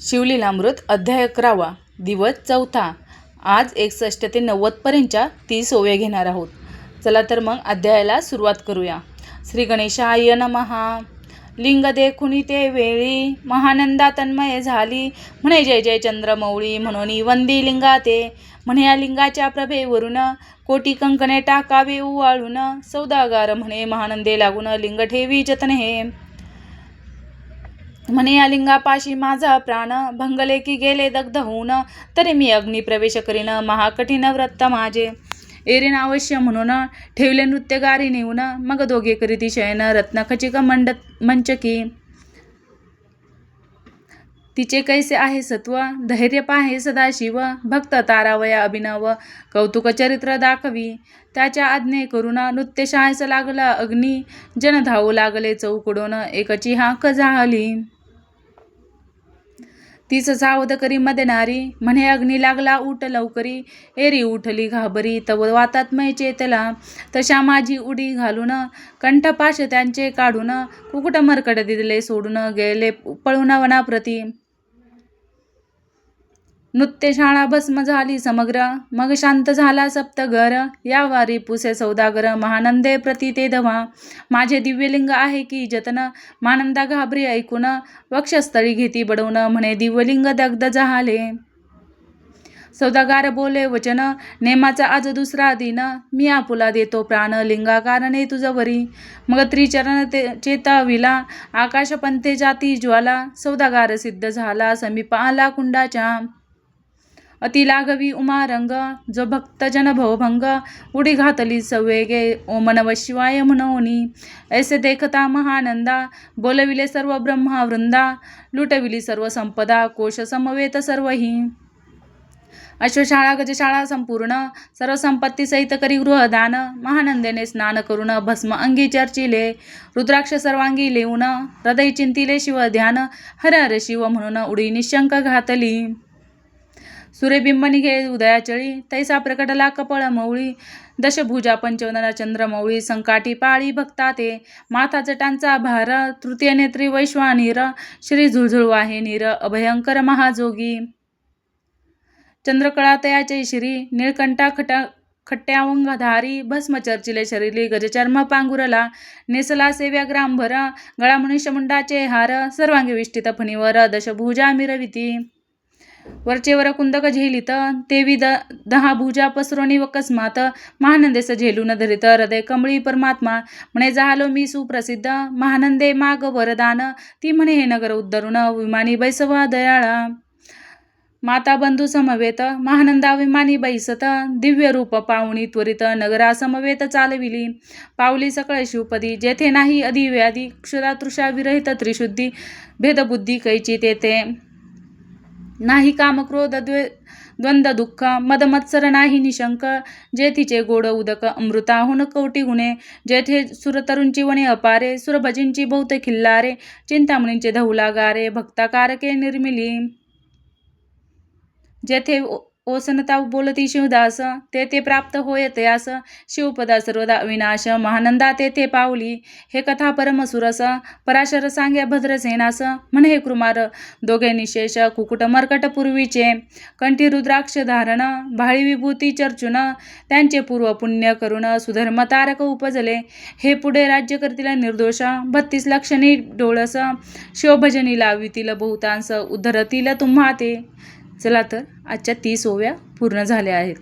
शिवलीलामृत अध्याय अकरावा दिवस चौथा. आज एकसष्ट ते नव्वदपर्यंतच्या तीस ओव्या घेणार आहोत. चला तर मग अध्यायाला सुरुवात करूया. श्री गणेशाय नमहा लिंग देखुनी ते वेळी महानंदा तन्मय झाली. म्हणे जय जय चंद्रमौळी म्हणून वंदी लिंगा ते म्हणे या लिंगाच्या प्रभेवरून कोटी कंकणे टाकावे उवाळून. सौदागार म्हणे महानंदे लागून लिंग ठेवी जतन हे. म्हणे या लिंगापाशी माझा प्राण भंगले की गेले दग्ध होऊन तरी मी अग्नी प्रवेश करीन महाकठीण व्रत माझे. एरेन अवश्य म्हणून ठेवले नृत्यगारी नेऊन मग दोघे करीती शयन रत्न खचिक मंड मंचकी. तिचे कैसे आहे सत्व? धैर्य पाहे सदाशिव भक्त तारावया अभिनव कौतुक चरित्र दाखवी. त्याच्या आज्ञे करून नृत्य शाळेस लागला अग्नी जन धावू लागले चौकडून एकची हाक झाली. तीच सावध करी मदनारी म्हणे अग्नी लागला उठ लवकरी. एरी उठली घाबरी तव वातात मै चेतला. तशा माझी उडी घालून कंठपाश त्यांचे काढून कुकुट मरकट दिले सोडून गेले पळून वनाप्रती. नृत्यशाळा भस्म झाली समग्र. मग शांत झाला सप्तगर या वारी पुसे सौदागर. महानंदे प्रति ते धवा. माझे दिव्यलिंग आहे की जतन. मानंदा घाबरी ऐकून. वक्षस्थळी घेती बडवून. म्हणे दिव्यलिंग दग्ध झाले सौदागार बोले वचन. नेमाचा आज दुसरा दिन. मी आपुला देतो प्राण. लिंगा कारणे तुझवरी मग त्रिचरण ते चेताविला. आकाश पंथे जाती ज्वाला. सौदागार सिद्ध झाला. समीप आला कुंडाच्या. अति लागवी उमारंग जो भक्तजन भवभंग उडी घातली सवेगे ओमनव शिवाय म्हणोनी ऐसे देखता महानंदा बोलविले सर्व ब्रह्मावृंदा लुटविली सर्व संपदा कोश समवेत सर्वही। अश्वशाळा गजशाळा संपूर्ण सर्व संपत्ती सहित करी गृहदान महानंदेने स्नान करून भस्म अंगी चर्चिले रुद्राक्ष सर्वांगी लेऊन हृदय चिंतिले शिव ध्यान हर हर शिव म्हणून उडी निशंक घातली। सूर्यबिंब निघे उदयाचळी तैसा प्रकटला कपळ मौळी दशभुजा पंचवदना चंद्रमौळी संकाटी पाळी भक्ता ते माथा जटांचा भार तृतीय नेत्री वैश्वानीर श्री झुळझुळ आहे नीर अभयंकर महाजोगी. चंद्रकळा तयाचे श्री निळकंठा खटा खट्ट्यावंगधारी भस्म चर्चिले शरीरी गजचर्म पांघुरला नेसला सेव्या ग्रामभर गळा मनुष्यमुंडाचे हार सर्वांगी विष्टित फणीवर दशभुजा मिरविती. वरचे वर कुंदक झेलित तेवी द दहा भुजा पसरोनी वकस्मात महानंदेस झेलून धरित हृदय कमळी परमात्मा म्हणे झालो मी सुप्रसिद्ध महानंदे माग वरदान ती म्हणे हे नगर उद्धरुण विमानी बैसवा दयाळा. माता बंधू समवेत महानंदा विमानी बैसत दिव्य रूप पावणी त्वरित नगरा समवेत चालविली. पावली सकळ शिवपदी जेथे नाही अधिव्याधी क्षुरा तृषा विरहित त्रिशुद्धी भेदबुद्धी कैची तेथे नाही कामक्रोध द्वे द्वंद्व दुःख मदमत्सर नाही निशंक जेथीचे गोड उदक अमृताहून कवटी गुणे जेथे सुरतरुंची वणे अपारे सुरभजींची बहुत खिल्लारे चिंतामणींचे धौलागारे भक्ताकारके निर्मिली. जेथे ओसनता बोलती शिवदास ते ते प्राप्त होय तयास शिवपदा सर्वदा विनाश महानंदा तेथे पावली. हे कथा परमसुरस पराशर सांग्या भद्रसेनास. म्हणे हे कुमार दोघे निशेष कुकुट मर्कट पूर्वीचे. कंठी रुद्राक्ष धारण भाळी विभूती चर्चुन. त्यांचे पूर्व पुण्य करून सुधर्म तारक उपजले. हे पुढे राज्य करतील निर्दोष बत्तीस लक्षणी डोळस. शिवभजनी लावितील बहुतांश उद्धरतील तुम्हा ते चला तर आजच्या तीस ओव्या पूर्ण झाल्या आहेत.